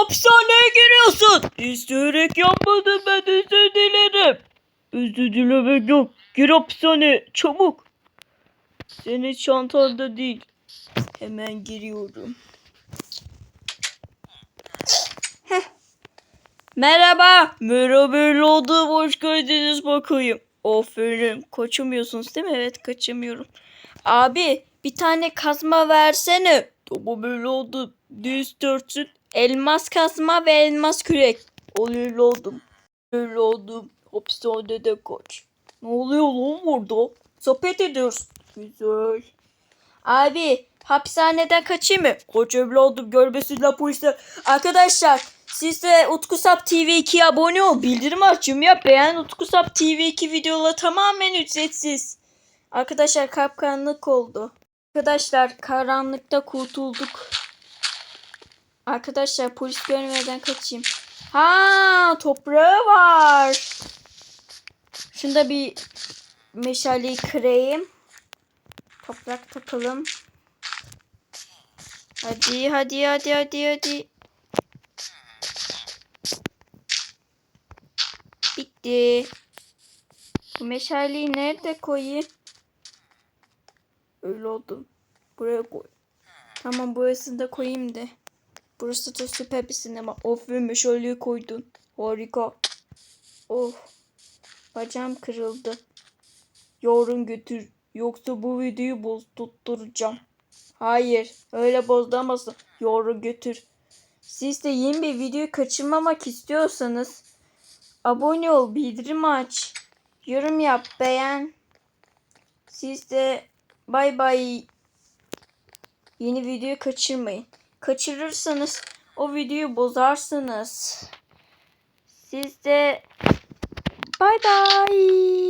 hapishaneye giriyorsun. İsteyerek yapmadım ben özür dilerim. Özür dilemek yok. Gir hapishaneye çabuk. Senin çantanda değil. Hemen giriyorum. Merhaba. Merhaba evladım. Hoş geldiniz bakayım. Aferin. Kaçamıyorsunuz değil mi? Evet kaçamıyorum. Abi bir tane kazma versene. Tamam evladım. Ne istersin? Elmas kazma ve elmas kürek. Ol evladım. Evladım. Hapishanede kaç. Ne oluyor lan burada? Sohbet ediyoruz. Güzel. Abi hapishaneden kaçayım mı? Kaç evladım görmesinler polisler. Arkadaşlar siz de Utkusap TV2'ye abone ol. Bildirim açın ya. Beğen Utkusap TV2 videoları tamamen ücretsiz. Arkadaşlar kapkaranlık oldu. Arkadaşlar karanlıkta kurtulduk. Arkadaşlar polis görmeden kaçayım. Ha toprağı var. Şunda bir meşaleyi kırayım. Toprak takalım. Hadi hadi hadi hadi hadi. Bitti. Bu meşaleyi nerede koyayım? Öyle oldu. Buraya koy. Tamam burasını da koyayım da. Burası da süper bir sinema. Of ve meşaleyi koydun. Harika. Oh. Bacağım kırıldı. Yarın götür. Yoksa bu videoyu boz tutturacağım. Hayır. Öyle bozduramazsın. Yarın götür. Siz de yeni bir videoyu kaçırmamak istiyorsanız abone ol, bildirim aç, yorum yap, beğen. Siz de bay bay. Yeni videoyu kaçırmayın. Kaçırırsanız o videoyu bozarsınız. Siz de bay bay.